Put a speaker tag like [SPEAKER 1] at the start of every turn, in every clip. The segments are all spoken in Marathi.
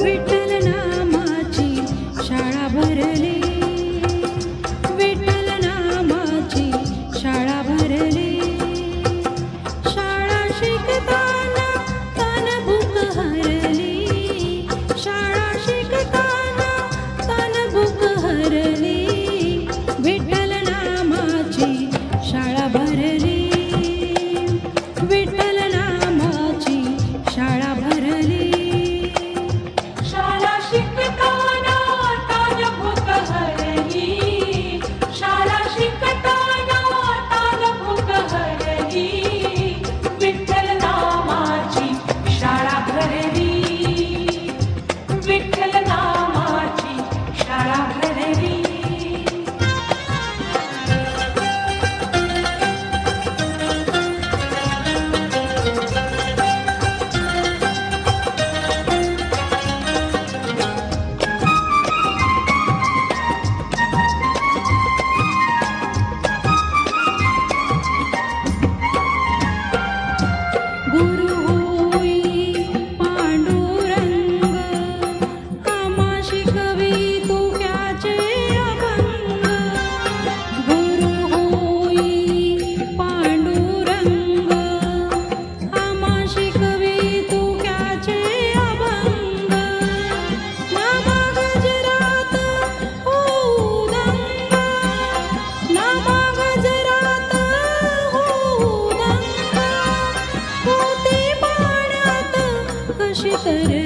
[SPEAKER 1] विठ्ठल शाळा भरली. विठ्ठल शाळा भरली.
[SPEAKER 2] शाळा शिकताना तन शाळा शिकताना तन
[SPEAKER 1] बुक शाळा
[SPEAKER 2] भरली. 谁
[SPEAKER 1] 分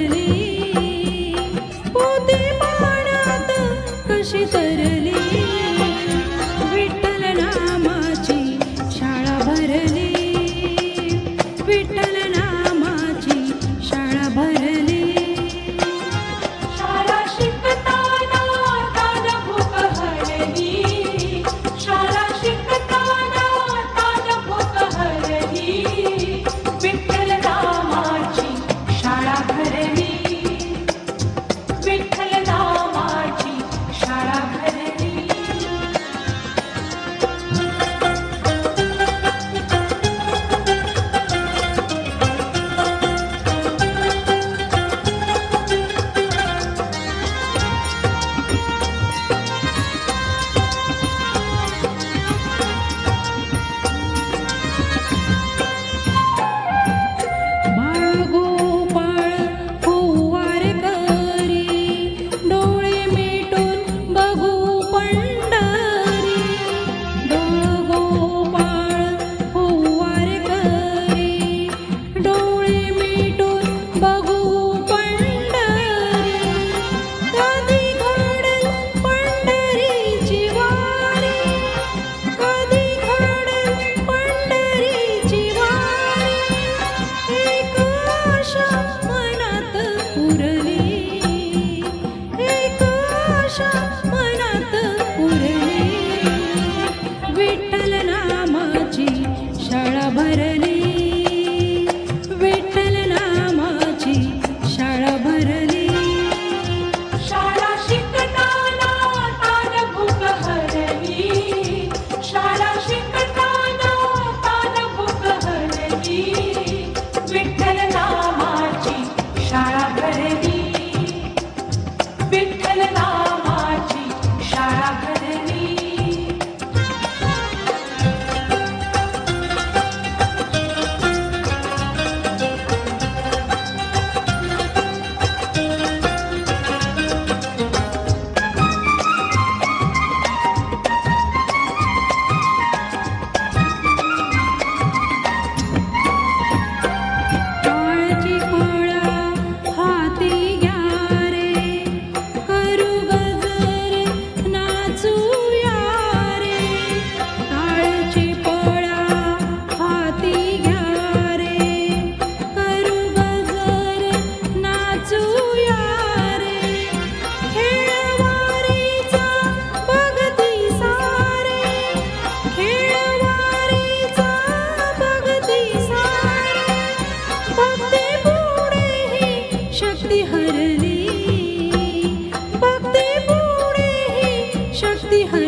[SPEAKER 1] каждый.